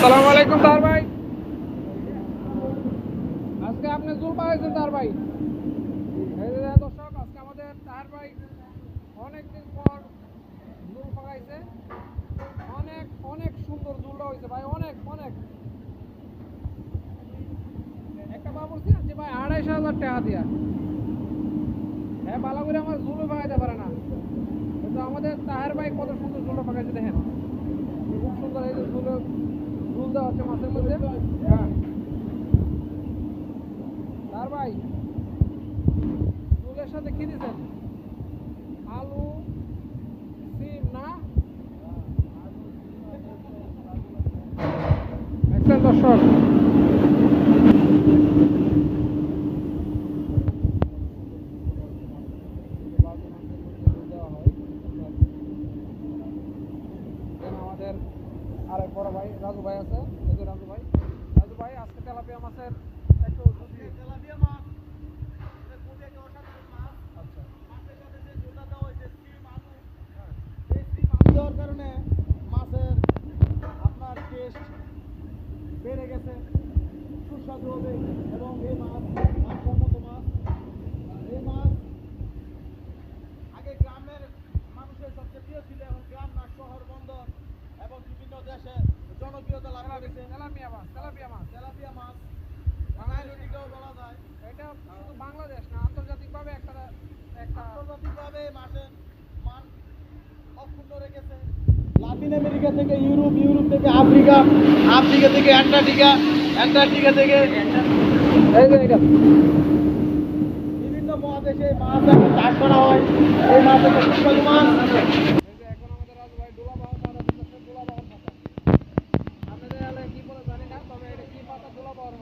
আসসালামু আলাইকুম তার ভাই। আজকে আপনি জুল পাইছেন তার ভাই। দর্শক, আজকে আমাদের তার ভাই অনেকদিন পর জুল পাকাইছে অনেক অনেক সুন্দর জুলটা হয়েছে ভাই, অনেক অনেক। একটা বাবুর্চি আনছি ভাই আড়াইশো হাজার টাকা দিয়া। হ্যাঁ ভালো করে আমার জুলও পাকাইতে পারে না। কিন্তু আমাদের তাহের ভাই কত সুন্দর জুলটা পাকাইছে দেখেন। খুব সুন্দর এই যে জুলে জুল দেওয়া হচ্ছে মাছের মধ্যে। হ্যাঁ ভাই জুলের সাথে কি দিচ্ছেন আলু, সিম না? দেখছেন দর্শক দেওয়া হয় এখানে আমাদের আরেক বড় ভাই রাজু ভাই আছে। এই যে রাজু ভাই। রাজু ভাই আজকে তেলাপিয়া মাছের একটু তেলাপিয়া মাছ আচ্ছা। দেওয়ার কারণে মাছের আপনার টেস্ট বেড়ে গেছে। সুস্বাদু হবে। এবং এই মাছ মানসম্মত মাছ। এই মাছ আগে গ্রামের মানুষের সবচেয়ে প্রিয় ছিল এখন গ্রাম না শহর বন্দর। এবং বিভিন্ন দেশে জনপ্রিয়তা লাভ করেছে। তেলাপিয়া মাছ তেলাপিয়া মাছ। তেলাপিয়া মাছ। বাঙালি রুটিকেও বলা যায়। এটা শুধু বাংলাদেশ না আন্তর্জাতিকভাবে একটা একটা আন্তর্জাতিকভাবে মাসের মান অক্ষুণ্ণ রেখেছে। লাতিন আমেরিকা থেকে ইউরোপ ইউরোপ থেকে আফ্রিকা আফ্রিকা থেকে অ্যান্টার্কটিকা অ্যান্টার্কটিকা থেকে বিভিন্ন মহাদেশে মাছ চাষ করা হয়। এই মাছ একটা সুস্বাদু মাছ এই যে এখন আমাদের রাজু ভাই ডোলা বাহন পাতা দিতেছে ডোলা বাহন পাতা আপনাদের এলাকায় কি বলে জানি না তবে এটা কি পাতা ডোলা বাহন পাতা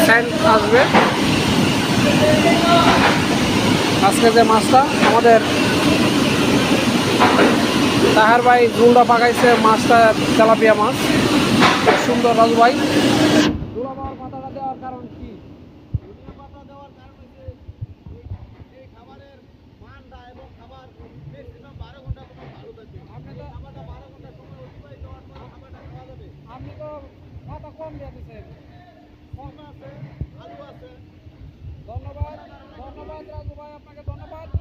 স্যান্ড আসবে। আজকে যে মাছটা আমাদের তাহার ভাই ঝুলটা পাকাইছে মাছটা তেলাপিয়া মাছ। খুব সুন্দর রাজু ভাই। দুলা বাহর পাতাটা দেওয়ার কারণ কি? পাতা দেওয়ার কারণ হচ্ছে এই- এই খাবারের মানটা এবং খাবার ম্যাক্সিমাম বারো ঘণ্টা ভালো আপনি তো খাবারটা বারো ঘণ্টা সময় অতিবাহিত হওয়ার পর খাবারটা খাওয়া যাবে। আপনি তো পাতা কম দিয়ে দিচ্ছেন ধন্যবাদ ধন্যবাদ রাজু ভাই আপনাকে ধন্যবাদ।